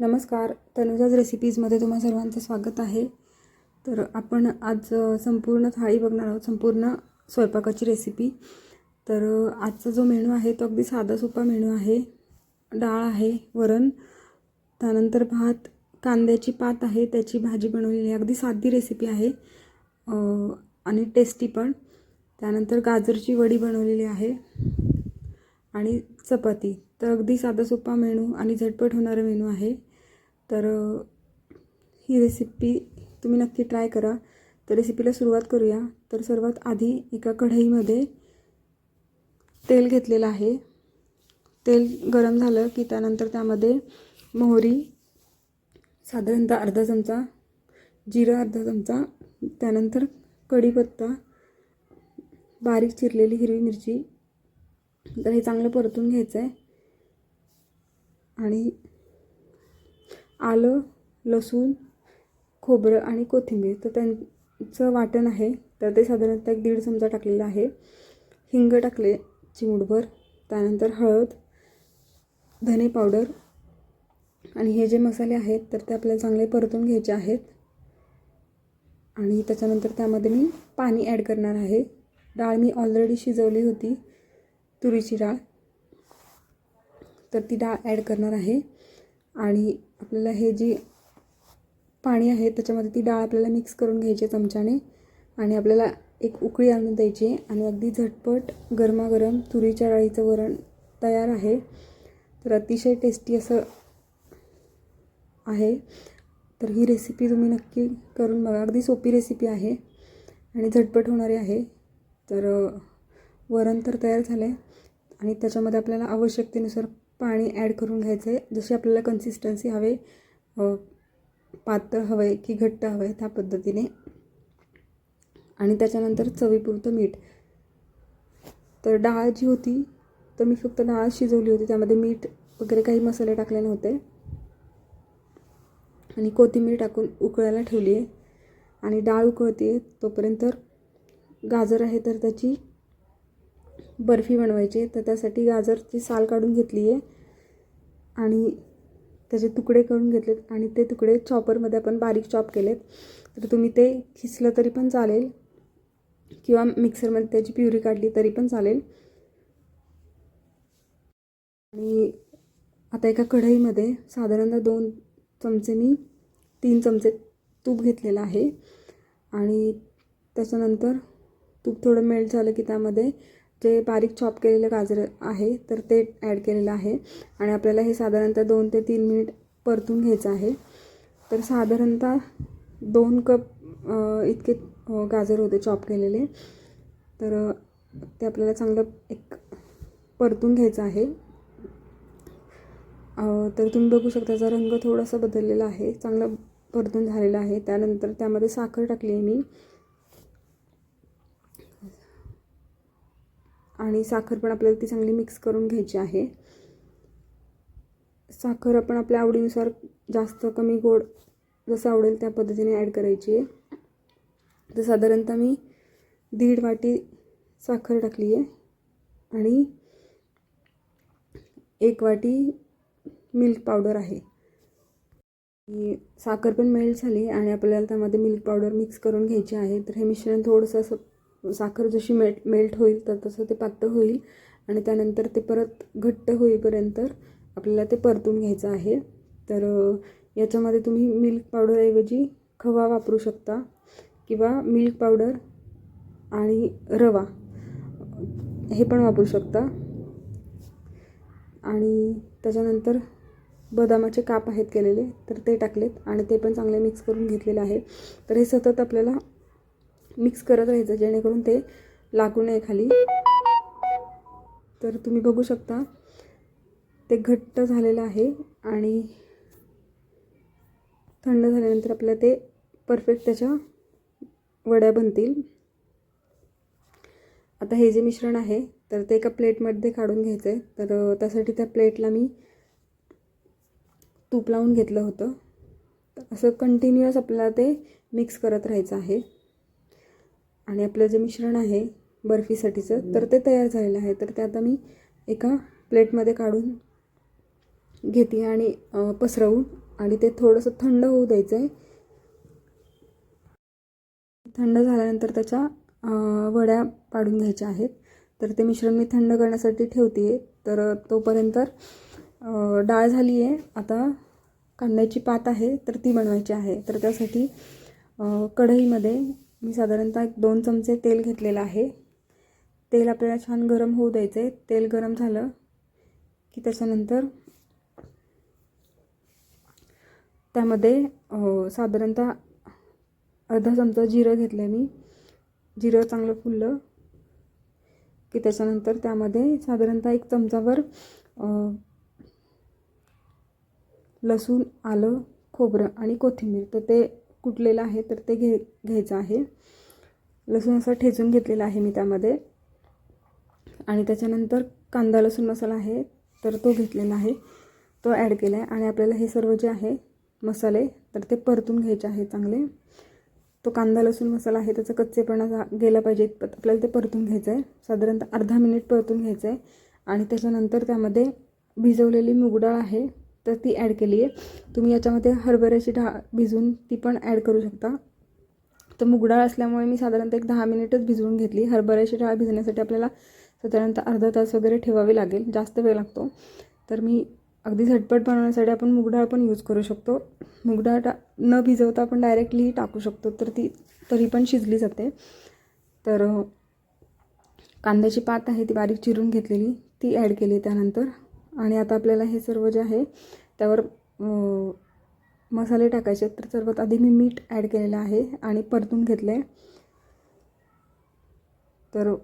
नमस्कार. तनुजाज रेसिपीजमध्ये तुम्हा सर्वांचं स्वागत आहे. तर आपण आज संपूर्ण थाळी बघणार आहोत. संपूर्ण स्वयंपाकाची रेसिपी तर आजचा जो मेनू आहे तो अगदी साधा सोपा मेनू आहे. डाळ आहे वरण त्यानंतर भात कांद्याची पात आहे त्याची भाजी बनवलेली आहे. अगदी साधी रेसिपी आहे. आणि टेस्टी पण. त्यानंतर गाजरची वडी बनवलेली आहे. आणि चपाती. तर अगदी साधा सोपा मेनू आणि झटपट होणारा मेनू आहे. तर ही रेसिपी तुम्ही नक्की ट्राय करा. तर रेसिपीला सुरुवात करूया. तर सर्वात आधी एका कढईमध्ये तेल घेतलेलं आहे. तेल गरम झालं की त्यानंतर त्यामध्ये मोहरी साधारणतः अर्धा चमचा जिरा अर्धा चमचा त्यानंतर कढीपत्ता बारीक चिरलेली हिरवी मिरची तर हे चांगलं परतून घ्यायचं आहे आणि आलं लसूण खोबरं आणि कोथिंबीर. तर त्यांचं वाटण आहे. तर ते साधारणतः एक दीड चमचा टाकलेलं आहे. हिंग टाकले चिमूटभर. त्यानंतर हळद धने पावडर. आणि हे जे मसाले आहेत तर ते आपल्याला चांगले परतून घ्यायचे आहेत. आणि त्याच्यानंतर त्यामध्ये मी पाणी ॲड करणार आहे. डाळ मी ऑलरेडी शिजवली होती. तुरीची डाळ. तर ती डाळ ॲड करणार आहे. आणि आपल्याला हे जी पाणी आहे त्याच्यामध्ये ती डाळ आपल्याला मिक्स करून घ्यायची चमच्याने. आणि आपल्याला एक उकळी आणून द्यायची आणि अगदी झटपट गरमागरम तुरीच्या डाळीचं वरण तयार आहे. तर अतिशय टेस्टी असं आहे. तर ही रेसिपी तुम्ही नक्की करून बघा. अगदी सोपी रेसिपी आहे. आणि झटपट होणारी आहे. तर वरण तर तयार झालं आहे आणि त्याच्यामध्ये आपल्याला आवश्यकतेनुसार पाणी ॲड करून घ्यायचं आहे जशी आपल्याला कन्सिस्टन्सी हवे पातळ हवं आहे की घट्ट हवं आहे त्या पद्धतीने. आणि त्याच्यानंतर चवीपुरतं मीठ. तर डाळ जी होती तर मी फक्त डाळ शिजवली होती. त्यामध्ये मीठ वगैरे काही मसाले टाकले नव्हते. आणि कोथिंबीर टाकून उकळायला ठेवली आहे आणि डाळ उकळते तोपर्यंत गाजर आहे तर त्याची बर्फी बनवायची आहे. तर त्यासाठी गाजरची साल काढून घेतली आहे. आणि त्याचे तुकडे करून घेतलेत. आणि ते तुकडे चॉपरमध्ये आपण बारीक चॉप केलेत. तर तुम्ही ते खिसलं तरी पण चालेल. किंवा मिक्सरमध्ये त्याची प्युरी काढली तरी पण चालेल. आणि आता एका कढईमध्ये साधारणतः दोन चमचे मी तीन चमचे तूप घेतलेलं आहे. आणि त्याच्यानंतर तूप थोडं मेल्ट झालं की त्यामध्ये जे बारीक चॉप केलेलं गाजर आहे तर ते ॲड केलेलं आहे. आणि आपल्याला हे साधारणतः दोन ते तीन मिनिट परतून घ्यायचं आहे. तर साधारणतः दोन कप इतके गाजर होते चॉप केलेले. तर ते आपल्याला चांगलं एक परतून घ्यायचं आहे. तर तुम्ही बघू शकता त्याचा रंग थोडासा बदललेला आहे. चांगला परतून झालेला आहे. त्यानंतर त्यामध्ये साखर टाकली आहे मी. आणि साखर पण आपल्याला ती चांगली मिक्स करून घ्यायची आहे. साखर आपण आपल्या आवडीनुसार जास्त कमी गोड जसं आवडेल त्या पद्धतीने ॲड करायची आहे. तर साधारणतः मी दीड वाटी साखर टाकली आहे आणि एक वाटी मिल्क पावडर आहे. साखर पण मेल्ट झाली आणि आपल्याला त्यामध्ये मिल्क पावडर मिक्स करून घ्यायची आहे. तर हे मिश्रण थोडंसं असं साखर जशी मेट मेल्ट होईल तर तसं ते पातळ होईल आणि त्यानंतर ते परत घट्ट होईपर्यंत आपल्याला ते परतून घ्यायचं आहे. तर याच्यामध्ये तुम्ही मिल्क पावडरऐवजी खवा वापरू शकता किंवा मिल्क पावडर आणि रवा हे पण वापरू शकता. आणि त्याच्यानंतर बदामाचे काप आहेत केलेले तर ते टाकलेत आणि ते पण चांगले मिक्स करून घेतलेले आहे. तर हे सतत आपल्याला मिक्स करत राहायचं जेणेकरून ते लागू नये खाली. तर तुम्ही बघू शकता ते घट्ट झालेलं आहे आणि थंड झाल्यानंतर आपल्याला ते परफेक्ट त्याच्या वड्या बनतील. आता हे जे मिश्रण आहे तर ते एका प्लेटमध्ये काढून घ्यायचं आहे तर त्यासाठी त्या प्लेटला मी तूप लावून घेतलं होतं. तर असं कंटिन्युअस आपल्याला ते मिक्स करत राहायचं आहे. आणि आपलं जे मिश्रण आहे बर्फीसाठीचं तर ते तयार झालेलं आहे. तर ते आता मी एका प्लेटमध्ये काढून घेते आणि पसरवून आणि ते थोडंसं थंड होऊ द्यायचं आहे. थंड झाल्यानंतर त्याच्या वड्या पाडून घ्यायच्या आहेत. तर ते मिश्रण मी थंड करण्यासाठी ठेवते आहे तर तोपर्यंत डाळ झाली आहे. आता कांद्याची पात आहे तर ती बनवायची आहे. तर त्यासाठी कढईमध्ये मी साधारणतः एक दोन चमचे तेल घेतलेलं आहे. तेल आपल्याला छान गरम होऊ द्यायचं आहे तेल गरम झालं की त्याच्यानंतर त्यामध्ये साधारणतः अर्धा चमचा जिरं घेतलं आहे मी. जिरं चांगलं फुललं की त्याच्यानंतर त्यामध्ये साधारणतः एक चमचावर लसूण आलं खोबरं आणि कोथिंबीर. तर ते कुटलेलं आहे तर ते घे घ्यायचं आहे. लसूण असं ठेचून घेतलेला आहे मी त्यामध्ये. आणि त्याच्यानंतर कांदा लसूण मसाला आहे तर तो घेतलेला आहे. तो ॲड केला आहे आणि आपल्याला हे सर्व जे आहे मसाले तर ते परतून घ्यायचे आहे चांगले. तो कांदा लसूण मसाला आहे त्याचा कच्चेपणा जा गेला पाहिजे. आपल्याला ते परतून घ्यायचं आहे. साधारणतः अर्धा मिनिट परतून घ्यायचं आहे. आणि त्याच्यानंतर त्यामध्ये भिजवलेली मूग डाळ आहे. तर ती ॲड केली आहे. तुम्ही याच्यामध्ये हरभऱ्याची डाळ भिजवून ती पण ॲड करू शकता. तर मूग डाळ असल्यामुळे मी साधारणतः एक दहा मिनिटच भिजवून घेतली. हरभऱ्याची डाळ भिजण्यासाठी आपल्याला साधारणतः अर्धा तास वगैरे ठेवावी लागेल. जास्त वेळ लागतो. तर मी अगदी झटपट बनवण्यासाठी आपण मूग डाळ पण यूज करू शकतो. मूग डाळ टा न भिजवता आपण डायरेक्टली टाकू शकतो. तर ती तरी पण शिजली जाते. तर कांद्याची पात आहे ती बारीक चिरून घेतलेली. ती ॲड केली त्यानंतर. आणि आता आपल्याला हे सर्व जे आहे त्यावर मसाले टाकायचे तर सर्वात आधी मी मीठ ॲड केलेलं आहे आणि परतून घेतलं आहे तर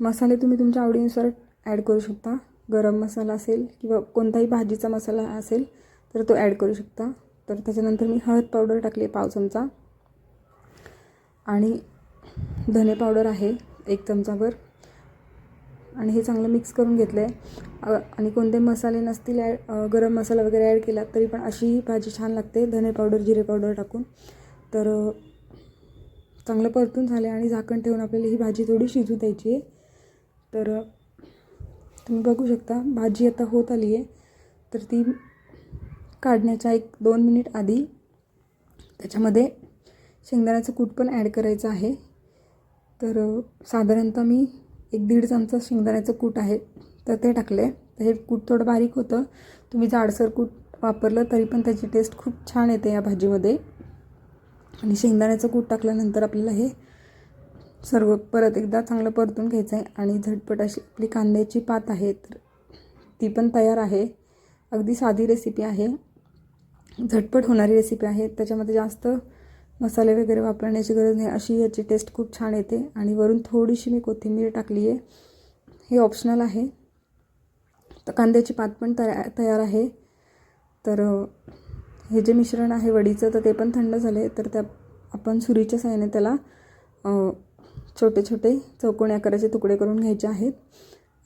मसाले तुम्ही तुमच्या आवडीनुसार ॲड करू शकता. गरम मसाला असेल किंवा कोणताही भाजीचा मसाला असेल तर तो ॲड करू शकता. तर त्याच्यानंतर मी हळद पावडर टाकली आहे पाव चमचा. आणि धने पावडर आहे एक चमचाभर. आणि हे चांगलं मिक्स करून घेतलं आहे आणि कोणते मसाले नसतील ॲड गरम मसाला वगैरे ॲड केला तरी पण अशी ही भाजी छान लागते. धने पावडर जिरे पावडर टाकून. तर चांगलं परतून झाले आणि झाकण ठेवून आपल्याला ही भाजी थोडी शिजू द्यायची आहे. तर तुम्ही बघू शकता भाजी आता होत आली आहे तर ती काढण्याच्या एक दोन मिनिट आधी त्याच्यामध्ये शेंगदाण्याचं कूट पण ॲड करायचं आहे. तर साधारणतः मी एक दीड चमचा शेंगदाण्याचं कूट आहे तर ते टाकले. तर हे कूट थोडं बारीक होतं. तुम्ही जाडसर कूट वापरलं तरी पण त्याची टेस्ट खूप छान येते या भाजीमध्ये. आणि शेंगदाण्याचं कूट टाकल्यानंतर आपल्याला हे सर्व परत एकदा चांगलं परतून घ्यायचं आहे. आणि झटपट अशी आपली कांद्याची पात आहे तर ती पण तयार आहे. अगदी साधी रेसिपी आहे. झटपट होणारी रेसिपी आहे. त्याच्यामध्ये जास्त मसाले वगैरे वापरण्याची गरज नाही. अशी याची टेस्ट खूप छान येते. आणि वरून थोडीशी मी कोथिंबीर टाकली आहे. हे ऑप्शनल आहे. तर कांद्याची पात पण तया तयार आहे. तर हे जे मिश्रण आहे वडीचं तर ते पण थंड झाले तर त्या आपण सुरीच्या साहाय्याने त्याला छोटे छोटे चौकोनी आकाराचे तुकडे करून घ्यायचे आहेत.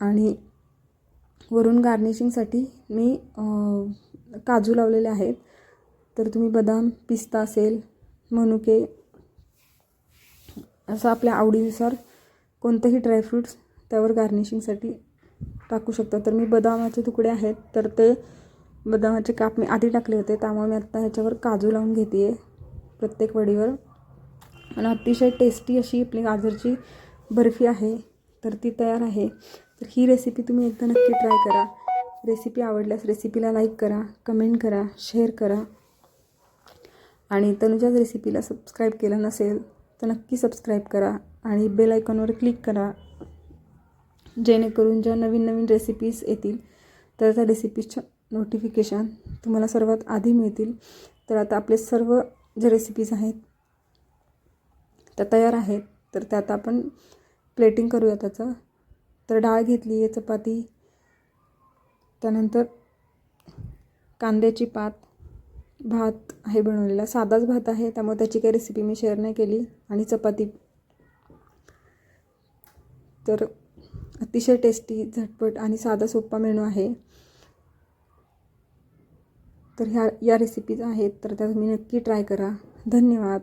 आणि वरून गार्निशिंगसाठी मी काजू लावलेले आहेत. तर तुम्ही बदाम पिस्ता असेल मनुके असं आपल्या आवडीनुसार कोणतेही ड्रायफ्रूट्स त्यावर गार्निशिंगसाठी टाकू शकता. तर मी बदामाचे तुकडे आहेत तर ते बदामाचे काप मी आधी टाकले होते त्यामुळे मी आत्ता ह्याच्यावर काजू लावून घेते आहे प्रत्येक वडीवर. आणि अतिशय टेस्टी अशी आपली गाजरची बर्फी आहे तर ती तयार आहे. तर ही रेसिपी तुम्ही एकदा नक्की ट्राय करा. रेसिपी आवडल्यास रेसिपीला लाईक करा कमेंट करा शेअर करा. आणि तनुजाज रेसिपीला सबस्क्राईब केलं नसेल तर नक्की सबस्क्राईब करा आणि बेल आयकॉनवर क्लिक करा. जेणेकरून ज्या नवीन नवीन रेसिपीज येतील तर त्या रेसिपीजच्या नोटिफिकेशन तुम्हाला सर्वात आधी मिळतील. तर आता आपले सर्व जे रेसिपीज आहेत त्या तयार आहेत. तर त्यात आपण प्लेटिंग करूया त्याचं. तर डाळ घेतली आहे चपाती. त्यानंतर कांद्याची पात. भात आहे बनवलेला साधाच भात आहे त्यामुळे त्याची काही रेसिपी मी शेअर नाही केली. आणि चपाती. तर अतिशय टेस्टी झटपट आणि साधा सोपा मेनू आहे. तर ह्या या रेसिपीज आहेत तर त्या तुम्ही नक्की ट्राय करा. धन्यवाद.